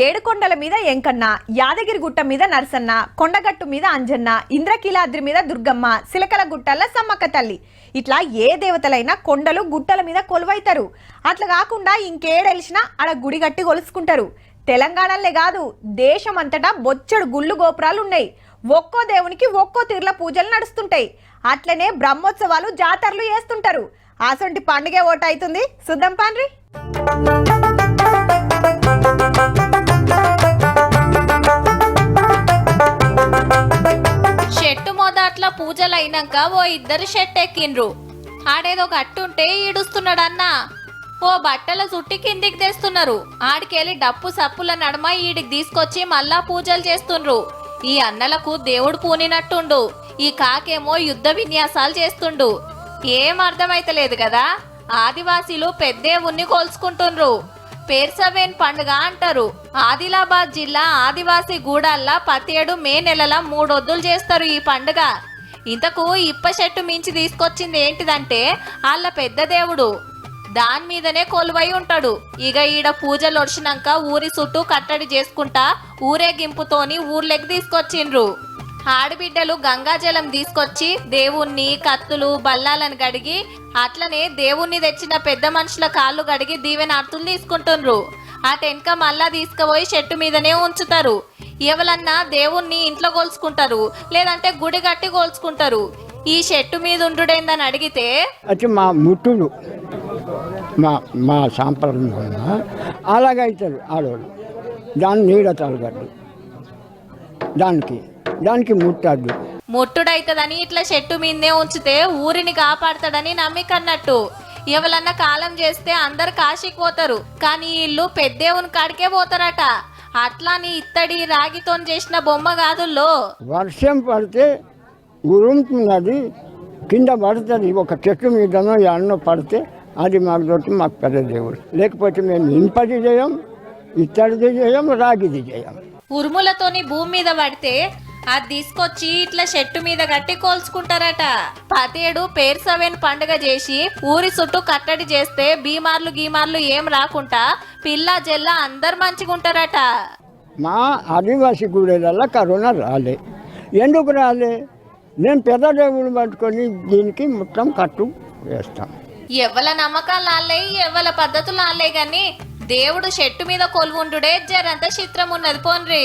ఏడుకొండల మీద ఎంకన్న యాదగిరి గుట్ట మీద నరసన్న కొండగట్టు మీద అంజన్న ఇంద్రకీలాద్రి మీద దుర్గమ్మ సిలకల గుట్టల సమ్మక్క తల్లి. ఇట్లా ఏ దేవతలైనా కొండలు గుట్టల మీద కొలువైతారు. అట్లా కాకుండా ఇంకేడెలిసినా ఆడ గుడి గట్టి కొలుసుకుంటారు. తెలంగాణలే కాదు దేశమంతటా బొచ్చడు గుళ్ళు గోపురాలు ఉన్నాయి ఒక్కో దేవునికి ఒక్కో తీర్ల పూజలు నడుస్తుంటాయి. అట్లనే బ్రహ్మోత్సవాలు జాతరలు చేస్తుంటారు. అసొంటి పండుగ ఓటైతుంది. అవుతుంది సుద్దం అయినాక ఓ ఇద్దరు షెట్ ఎక్కిండ్రు ఆడేదో గట్టుంటే ఈడుస్తున్నాడన్నా. ఓ బట్టల చుట్టి కిందికి తెస్తున్నారు. ఆడికెళ్ళి డప్పు సప్పుల నడమ ఈడికి తీసుకొచ్చి మళ్ళా పూజలు చేస్తుండ్రు. ఈ అన్నలకు దేవుడు పూనినట్టుండు. ఈ కాకేమో యుద్ధ విన్యాసాలు చేస్తుండు. ఏం అర్థమైతలేదు కదా? ఆదివాసీలు పెద్దేవుణ్ణి కోల్చుకుంటుండ్రు. పేర్సవేన్ పండుగ అంటారు. ఆదిలాబాద్ జిల్లా ఆదివాసీ గూడాల్లో ప్రతి ఏడు మే నెలల మూడొద్దులు చేస్తారు ఈ పండుగ. ఇంతకు ఇప్ప చెట్టు మించి తీసుకొచ్చింది ఏంటిదంటే వాళ్ళ పెద్ద దేవుడు. దాని మీదనే కొలువై ఉంటాడు. ఇక ఈడ పూజలు ఒడిచినాక ఊరి చుట్టూ కట్టడి చేసుకుంటా ఊరేగింపుతోని ఊర్లోకి తీసుకొచ్చిండ్రు. ఆడబిడ్డలు గంగాజలం తీసుకొచ్చి దేవుణ్ణి కత్తులు బల్లాలను గడిగి అట్లనే దేవుణ్ణి తెచ్చిన పెద్ద మనుషుల కాళ్ళు గడిగి దీవెనార్తులు తీసుకుంటుండ్రు. ఆ టెన్క మళ్ళా తీసుకుపోయి చెట్టు మీదనే ఉంచుతారు. ఎవలన్నా దేవుణ్ణి ఇంట్లో కోల్చుకుంటారు లేదంటే గుడి కట్టి కోల్చుకుంటారు. ఈ చెట్టు మీద ఉండుడేందని అడిగితే అయితే మా ముట్టుడు మా మా సాంప్రదాయం అలాగైతారు ఆడవాళ్ళు. దాన్ని నీడ తలగడ్డు. దానికి దానికి ముట్టద్దు ముట్టుడైతదని ఇట్లా చెట్టు మీదనే ఉంచితే ఊరిని కాపాడతాడని నమ్మిక అన్నట్టు ఎవలన్నా కాలం చేస్తే అందరు కాశీకి పోతారు కానీ వీళ్ళు పెద్దేవుని కాడికే పోతారట. అట్లా నీ ఇత్తడి రాగితో చేసిన బొమ్మ కాదుల్లో. వర్షం పడితే ఉరుముతున్నది కింద పడుతుంది. ఒక చెట్టు మీదనో ఎన్నో పడితే అది మాకు దొరికి మాకు పెద్ద దేవుడు. లేకపోతే మేము ఇనుపది చేయం ఇత్తడిది చేయం రాగిది చేయం. ఉరుములతోని భూమి మీద పడితే అది తీసుకొచ్చి ఇట్లా చెట్టు మీద కట్టి కోల్చుకుంటారట. పతేడు పేర్సవేన్ పండుగ చేసి ఊరి చుట్టూ కట్టడి చేస్తే బీమార్లు గీమార్లు ఏం రాకుండా పిల్ల జల్ల అందరు మంచిగుంటారట. మా ఆదివాసీ గుడిలల్లో కరోనా రాలే. ఎందుకు రాలే? నేను పెద్ద దేవుడు పట్టుకొని దీనికి మొత్తం కట్టు వేస్తాం. ఎవ్వల నమ్మకాలు ఆలే ఎవ్వల పద్ధతులు ఆలే గాని దేవుడు చెట్టు మీద కొలువుండుడే జరంత చిత్రం ఉన్నది పోన్రి.